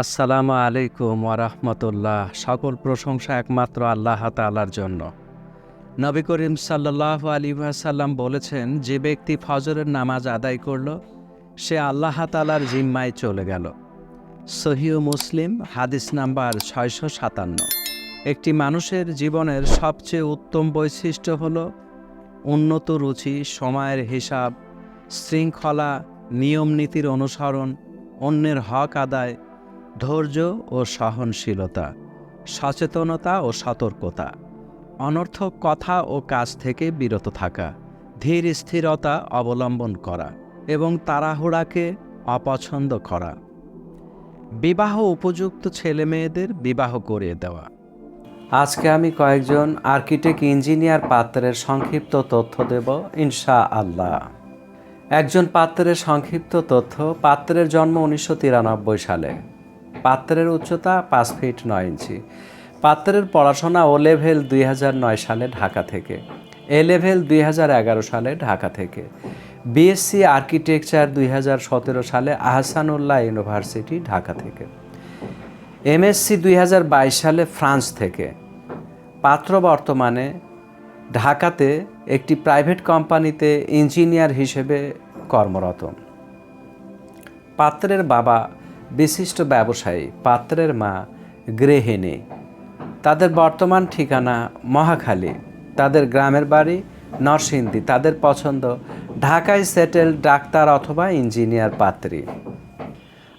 আসসালামু আলাইকুম ওরহমতুল্লাহ সকল প্রশংসা একমাত্র আল্লাহ তালার জন্য। নবী করিম সাল্লাহ আলী সাল্লাম বলেছেন, যে ব্যক্তি ফজরের নামাজ আদায় করল, সে আল্লাহ তালার জিম্মায় চলে গেল। সহিও মুসলিম, হাদিস নাম্বার ছয়শো সাতান্ন। একটি মানুষের জীবনের সবচেয়ে উত্তম বৈশিষ্ট্য হল উন্নত রুচি, সময়ের হিসাব, শৃঙ্খলা, নিয়ম নীতির অনুসরণ, অন্যের হক আদায় ধৈর্য ও সহনশীলতা, সচেতনতা ও সতর্কতা, অনর্থক কথা ও কাজ থেকে বিরত থাকা, ধীর স্থিরতা অবলম্বন করা এবং তাড়াহুড়াকে অপছন্দ করা। বিবাহ উপযুক্ত ছেলে মেয়েদের বিবাহ করিয়ে দেওয়া। আজকে আমি কয়েকজন আর্কিটেক্ট ইঞ্জিনিয়ার পাত্রের সংক্ষিপ্ত তথ্য দেব ইনশা আল্লাহ একজন পাত্রের সংক্ষিপ্ত তথ্য, পাত্রের জন্ম উনিশশো তিরানব্বই সালে। পাত্রের উচ্চতা পাঁচ ফিট নয় ইঞ্চি। পাত্রের পড়াশোনা ও লেভেল দুই সালে ঢাকা থেকে। এ লেভেল দুই হাজার এগারো সালে ঢাকা থেকে। বিএসসি আর্কিটেকচার দুই হাজার সতেরো সালে আহসানুল্লাহ ইউনিভার্সিটি ঢাকা থেকে। এমএসসি দুই হাজার বাইশ সালে ফ্রান্স থেকে। পাত্র বর্তমানে ঢাকাতে একটি প্রাইভেট কোম্পানিতে ইঞ্জিনিয়ার হিসেবে কর্মরত। পাত্রের বাবা বিশিষ্ট ব্যবসায়ী, পাত্রের মা, গৃহিণী। তাদের বর্তমান ঠিকানা মহাখালী। তাদের গ্রামের বাড়ি নরসিংদী। তাদের পছন্দ ঢাকায় সেটেল ডাক্তার অথবা ইঞ্জিনিয়ার পাত্রী।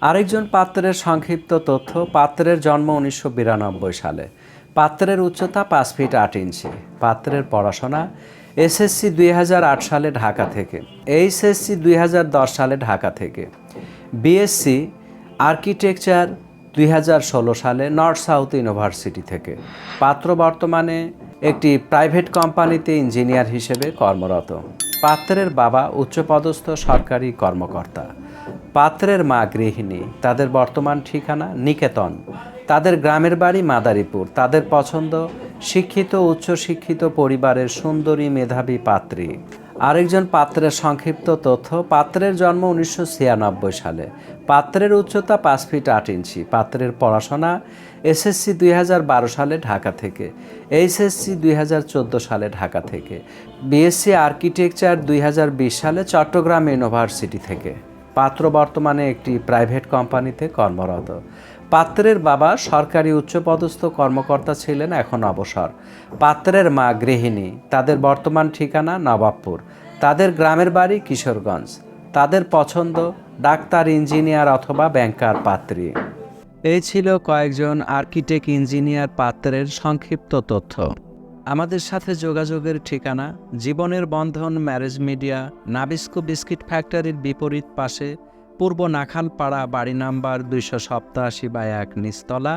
আরেকজন পাত্রের সংক্ষিপ্ত তথ্য, পাত্রের জন্ম উনিশশো বিরানব্বই সালে। পাত্রের উচ্চতা পাঁচ ফিট আট ইঞ্চি। পাত্রের পড়াশোনা এসএসসি দুই হাজার আট সালে ঢাকা থেকে। এইচএসসি দুই হাজার দশ সালে ঢাকা থেকে। বিএসসি আর্কিটেকচার দুই হাজার ষোলো সালে নর্থ সাউথ ইউনিভার্সিটি থেকে। পাত্র বর্তমানে একটি প্রাইভেট কোম্পানিতে ইঞ্জিনিয়ার হিসেবে কর্মরত। পাত্রের বাবা উচ্চপদস্থ সরকারি কর্মকর্তা। পাত্রের মা গৃহিণী, তাদের বর্তমান ঠিকানা নিকেতন। তাদের গ্রামের বাড়ি মাদারীপুর। তাদের পছন্দ শিক্ষিত, উচ্চশিক্ষিত পরিবারের সুন্দরী মেধাবী পাত্রী। আরেকজন পাত্রের সংক্ষিপ্ত তথ্য, পাত্রের জন্ম উনিশশো ছিয়ানব্বই সালে। পাত্রের উচ্চতা পাঁচ ফিট আট ইঞ্চি। পাত্রের পড়াশোনা এসএসসি দুই হাজার বারো সালে ঢাকা থেকে, এইচএসসি দুই হাজার চোদ্দ সালে ঢাকা থেকে, বিএসসি আর্কিটেকচার দুই হাজার বিশ সালে চট্টগ্রাম ইউনিভার্সিটি থেকে। পাত্র বর্তমানে একটি প্রাইভেট কোম্পানিতে কর্মরত। পাত্রের বাবা সরকারি উচ্চপদস্থ কর্মকর্তা ছিলেন এখন অবসর। পাত্রের মা গৃহিণী, তাদের বর্তমান ঠিকানা নবাবপুর। তাদের গ্রামের বাড়ি কিশোরগঞ্জ। তাদের পছন্দ ডাক্তার, ইঞ্জিনিয়ার অথবা ব্যাংকার পাত্রী। এই ছিল কয়েকজন আর্কিটেক্ট, ইঞ্জিনিয়ার পাত্রের সংক্ষিপ্ত তথ্য। আমাদের সাথে যোগাযোগের ঠিকানা, জীবনের বন্ধন ম্যারেজ মিডিয়া, নাবিস্কো বিস্কিট ফ্যাক্টরির বিপরীত পাশে, পূর্ব নাখালপাড়া বাড়ি নাম্বার দুইশো সপ্তাশি বা এক নিস্তলা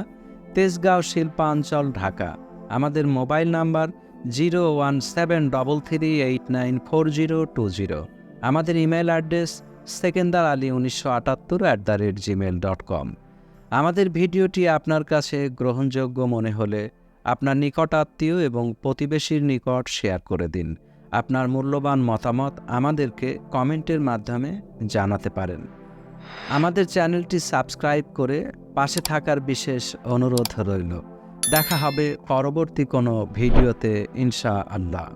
তেজগাঁও শিল্পাঞ্চল, ঢাকা। আমাদের mobile number zero one seven double three eight nine four zero two zero. আমাদের ইমেল অ্যাড্রেস সেকেন্দার আলী উনিশশো আটাত্তর at the rate Gmail dot com. আমাদের ভিডিওটি আপনার কাছে গ্রহণযোগ্য মনে হলে আপনার নিকট আত্মীয় এবং প্রতিবেশীর নিকট শেয়ার করে দিন। আপনার মূল্যবান মতামত আমাদেরকে কমেন্টের মাধ্যমে জানাতে পারেন। আমাদের চ্যানেলটি সাবস্ক্রাইব করে পাশে থাকার বিশেষ অনুরোধ রইল। দেখা হবে পরবর্তী কোনো ভিডিওতে ইনশা আল্লাহ